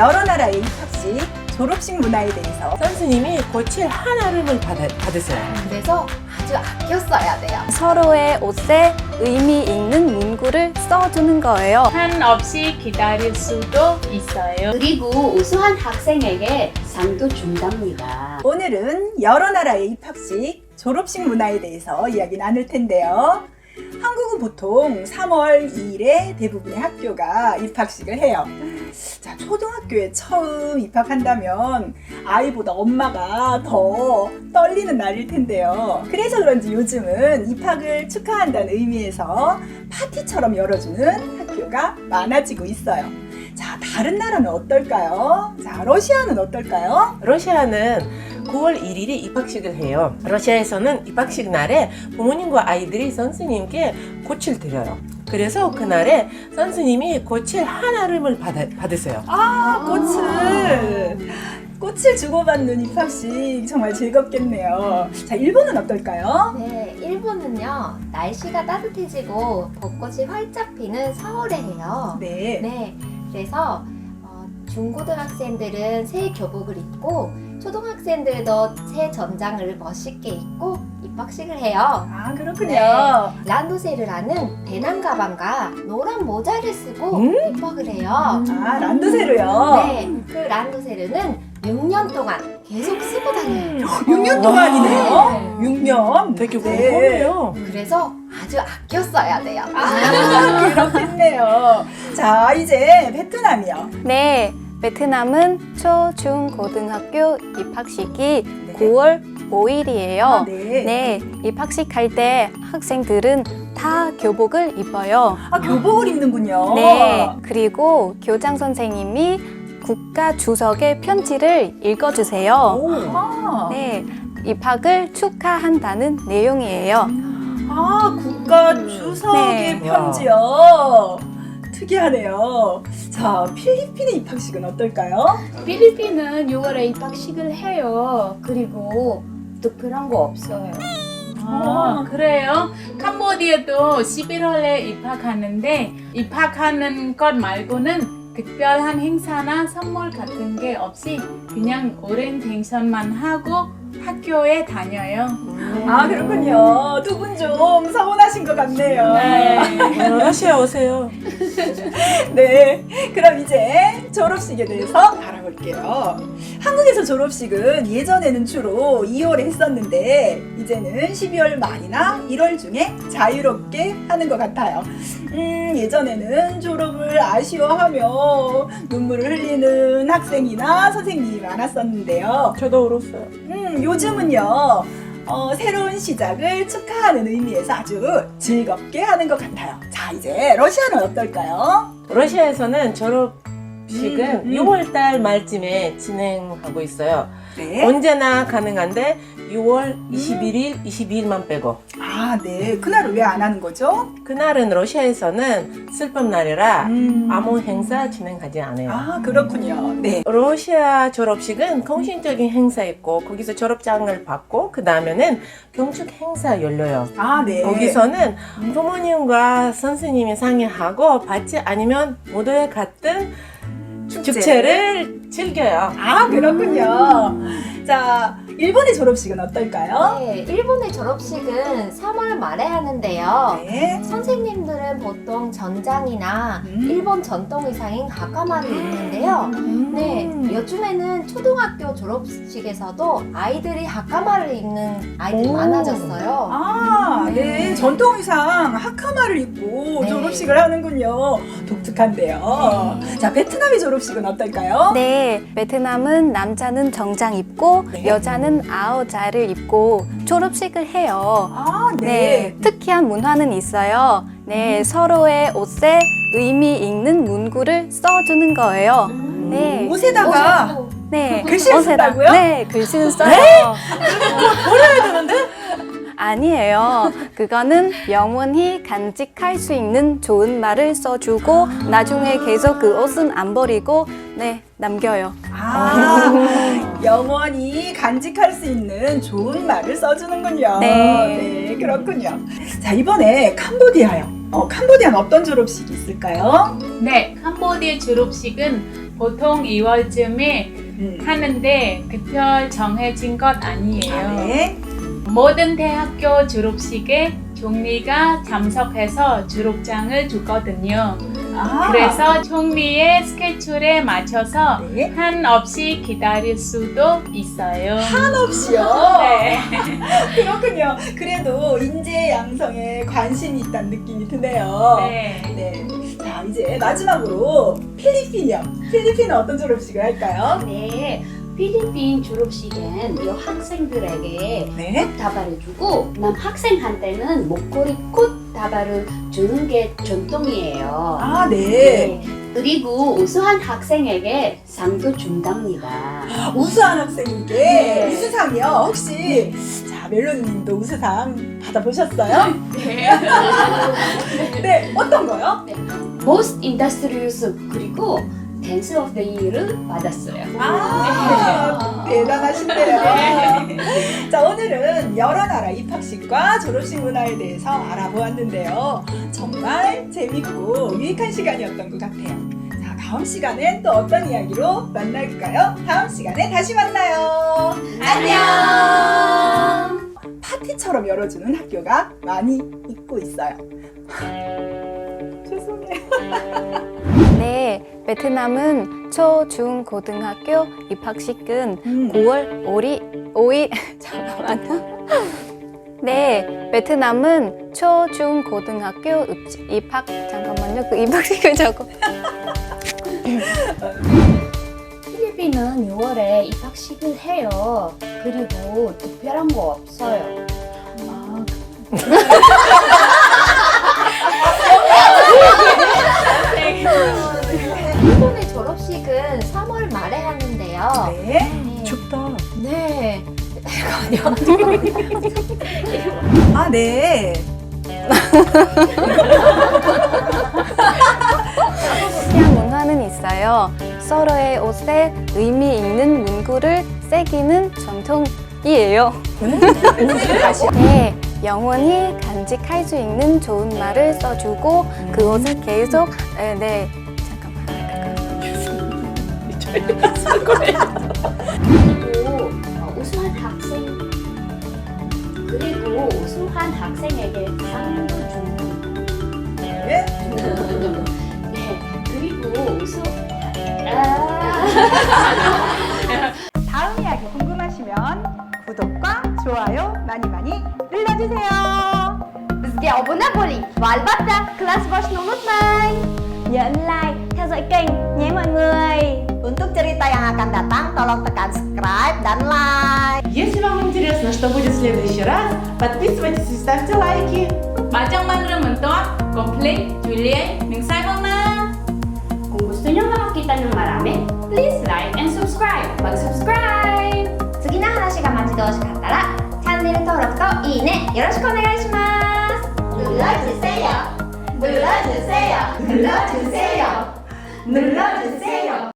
여러 나라의 입학식, 졸업식 문화에 대해서 선생님이 고칠 하나름을 받아, 받으세요. 그래서 아주 아껴 써야 돼요. 서로의 옷에 의미 있는 문구를 써주는 거예요. 한없이 기다릴 수도 있어요. 그리고 우수한 학생에게 상도 준답니다. 오늘은 여러 나라의 입학식, 졸업식 문화에 대해서 이야기 나눌 텐데요. 한국은 보통 3월 2일에 대부분의 학교가 입학식을 해요. 자, 초등학교에 처음 입학한다면 아이보다 엄마가 더 떨리는 날일 텐데요. 그래서 그런지 요즘은 입학을 축하한다는 의미에서 파티처럼 열어주는 학교가 많아지고 있어요. 자, 다른 나라는 어떨까요? 자, 러시아는 어떨까요? 러시아는 9월 1일에 입학식을 해요. 러시아에서는 입학식 날에 부모님과 아이들이 선생님께 꽃을 드려요. 그래서 그날에 선생님이 고칠 하나름을 받아, 받으세요. 아, 꽃을. 꽃을 주고받는 입학식 정말 즐겁겠네요. 자, 일본은 어떨까요? 네, 일본은요 날씨가 따뜻해지고 벚꽃이 활짝 피는 4월에 해요. 네. 네, 그래서 어, 중고등학생들은 새 교복을 입고 초등학생들도 새 전장을 멋있게 입고 입학식을 해요. 아, 그렇군요. 네. 란도세르라는 배낭 가방과 노란 모자를 쓰고 음? 입학을 해요. 아, 란도세로요. 네, 그 란도세르는 6년 동안 계속 쓰고 다녀요. 6년 동안이네요. 6년. 되게 네. 궁금해요. 그래서 아주 아껴 써야 돼요. 아, 그렇겠네요. 자, 이제 베트남이요. 네, 베트남은 초, 중, 고등학교 입학식이 9월 5일이에요. 아, 네. 네, 입학식 할 때 학생들은 다 교복을 입어요. 아, 교복을 입는군요. 네, 그리고 교장 선생님이 국가 주석의 편지를 읽어주세요. 오. 아, 네, 입학을 축하한다는 내용이에요. 아, 국가 주석의 네. 편지요. 특이하네요. 자, 필리핀의 입학식은 어떨까요? 필리핀은 6월에 입학식을 해요. 그리고 특별한 거 없어요. 아, 그래요? 캄보디아도 11월에 입학하는데 입학하는 것 말고는 특별한 행사나 선물 같은 게 없이 그냥 오렌텐션만 하고 학교에 다녀요. 아, 그렇군요. 두 분 좀 서운하신 것 같네요. 네. 어, 러시아 오세요. 네, 그럼 이제 졸업식에 대해서 알아볼게요. 한국에서 졸업식은 예전에는 주로 2월에 했었는데 이제는 12월 말이나 1월 중에 자유롭게 하는 것 같아요. 음, 예전에는 졸업을 아쉬워하며 눈물을 흘리는 학생이나 선생님이 많았었는데요. 저도 울었어요. 음, 요즘은요. 어, 새로운 시작을 축하하는 의미에서 아주 즐겁게 하는 것 같아요. 자, 이제 러시아는 어떨까요? 러시아에서는 졸업식은 음, 음. 6월달 말쯤에 진행하고 있어요. 네. 언제나 가능한데 6월 21일, 22일만 빼고. 아, 네. 그날은 왜 안 하는 거죠? 그날은 러시아에서는 슬픔 날이라 음. 아무 행사 진행하지 않아요. 아, 그렇군요. 네. 러시아 졸업식은 공신적인 행사 있고 거기서 졸업장을 받고 그 다음에는 경축 행사 열려요. 아, 네. 거기서는 부모님과 선생님이 상의하고 받지 않으면 모두에 같은 축제. 축제를 즐겨요. 아, 그렇군요. 자, 일본의 졸업식은 어떨까요? 네, 일본의 졸업식은 3월 말에 하는데요. 네. 선생님들은 보통 전장이나 음. 일본 전통 의상인 하카마를 입는데요. 음. 네, 요즘에는 초등학교 졸업식에서도 아이들이 하카마를 입는 아이들이 오. 많아졌어요. 아, 네. 네. 전통 의상 하카마를 입고 네. 졸업식을 하는군요. 독특한데요. 자, 베트남의 졸업식은 어떨까요? 네, 베트남은 남자는 정장 입고 네. 여자는 아오자를 입고 졸업식을 해요. 아, 네, 네. 특이한 문화는 있어요. 네, 서로의 옷에 의미 있는 문구를 써주는 거예요. 네, 옷에다가 네, 글씨를 쓴다고요? 네, 글씨는 써요. 버려야 되는데? 아니에요. 그거는 영원히 간직할 수 있는 좋은 말을 써주고 나중에 계속 그 옷은 안 버리고 네 남겨요. 아, 영원히 간직할 수 있는 좋은 말을 써주는군요. 네. 네, 그렇군요. 자, 이번에 캄보디아요. 어, 캄보디아는 어떤 졸업식이 있을까요? 네, 캄보디아 졸업식은 보통 2월쯤에 음. 하는데 특별 정해진 것 아니에요. 아, 네. 모든 대학교 졸업식에 총리가 참석해서 졸업장을 주거든요. 아, 그래서 총리의 스케줄에 맞춰서 네. 한없이 기다릴 수도 있어요. 한없이요. 네. 그렇군요. 그래도 인재 양성에 관심이 있다는 느낌이 드네요. 네. 네. 자, 이제 마지막으로 필리핀이요. 필리핀은 어떤 졸업식을 할까요? 네, 필리핀 졸업식엔 여학생들에게 네. 다발을 주고 남학생한테는 목걸이 꽃 다발을 주는 게 전통이에요. 아, 네. 네. 그리고 우수한 학생에게 상도 준답니다. 우수한 학생님께 네. 우수상이요. 혹시 자 멜로디님도 우수상 받아보셨어요? 네. 네. 어떤 거요? Most Industrious 그리고 Dance of the Year를 받았어요. 아, 대단하신데요. 자, 오늘은 여러 나라 입학식과 졸업식 문화에 대해서 알아보았는데요. 정말 재밌고 유익한 시간이었던 것 같아요. 자, 다음 시간엔 또 어떤 이야기로 만날까요? 다음 시간에 다시 만나요. 안녕! 파티처럼 열어주는 학교가 많이 있고 있어요. 죄송해요. 네, 베트남은 초, 중, 고등학교 입학식은 음. 9월 5일, 5일 잠깐만요. 네, 베트남은 초, 중, 고등학교 입- 입학 잠깐만요. 그 입학식을 적어. 필리핀은 6월에 입학식을 해요. 그리고 특별한 거 없어요. 일본의 졸업식은 3월 말에 하는데요. 네. 춥다. 네. 아, 네. 특이한 문화는 있어요. 서로의 옷에 의미 있는 문구를 새기는 전통이에요. 다시. 네, 영원히 간직할 수 있는 좋은 말을 써주고 그 옷을 계속 네, 네. 잠깐만. 그리고 어, 우수한 학생 그리고 우수한 학생에게 상도 준 네. 네, 그리고 우수 아. 다음 이야기 궁금하시면 구독과 좋아요 많이 많이 눌러주세요. Bo'ling va albatta class boshni unutmang. Nhấn like, theo dõi kênh nhé mọi người. Untuk cerita yang akan datang, tolong tekan subscribe dan like. Если вам интересно, что будет в следующий раз, подписывайтесь и ставьте лайки. 마정 만들면 또 컴플레인, 줄리에, 능살먹나? Kung gusto nyo makakita ng marami, please like and subscribe. Mag-subscribe! 次の話が待ち遠しかったらチャンネル登録といいねよろしくお願いします눌러주세요 눌러주세요 눌러주세요 눌러주세요